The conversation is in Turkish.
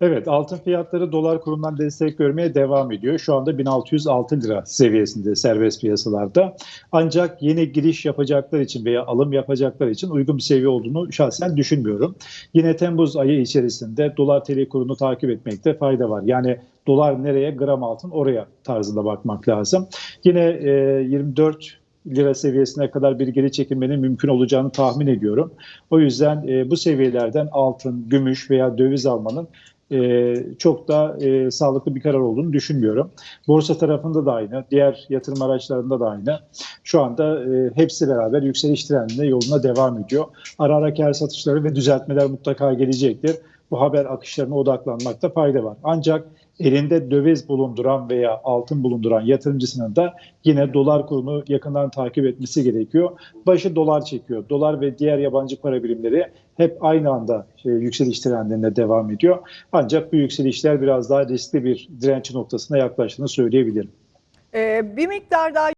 Evet, altın fiyatları dolar kurundan destek görmeye devam ediyor. Şu anda 1606 lira seviyesinde serbest piyasalarda. Ancak yeni giriş yapacaklar için veya alım yapacaklar için uygun bir seviye olduğunu şahsen düşünmüyorum. Yine Temmuz ayı içerisinde dolar TL kurunu takip etmekte fayda var. Yani dolar nereye, gram altın oraya tarzında bakmak lazım. Yine e, 24 lira seviyesine kadar bir geri çekilmenin mümkün olacağını tahmin ediyorum. O yüzden e, bu seviyelerden altın, gümüş veya döviz almanın e, çok da e, sağlıklı bir karar olduğunu düşünmüyorum. Borsa tarafında da aynı, diğer yatırım araçlarında da aynı. Şu anda e, hepsi beraber yükseliş trendinde yoluna devam ediyor. Ara ara kar satışları ve düzeltmeler mutlaka gelecektir. Bu haber akışlarına odaklanmakta fayda var. Ancak elinde döviz bulunduran veya altın bulunduran yatırımcısının da yine dolar kurunu yakından takip etmesi gerekiyor. Başı dolar çekiyor. Dolar ve diğer yabancı para birimleri hep aynı anda e, yükseliş trendinde devam ediyor. Ancak bu yükselişler biraz daha riskli bir direnç noktasına yaklaştığını söyleyebilirim. Ee, bir miktar daha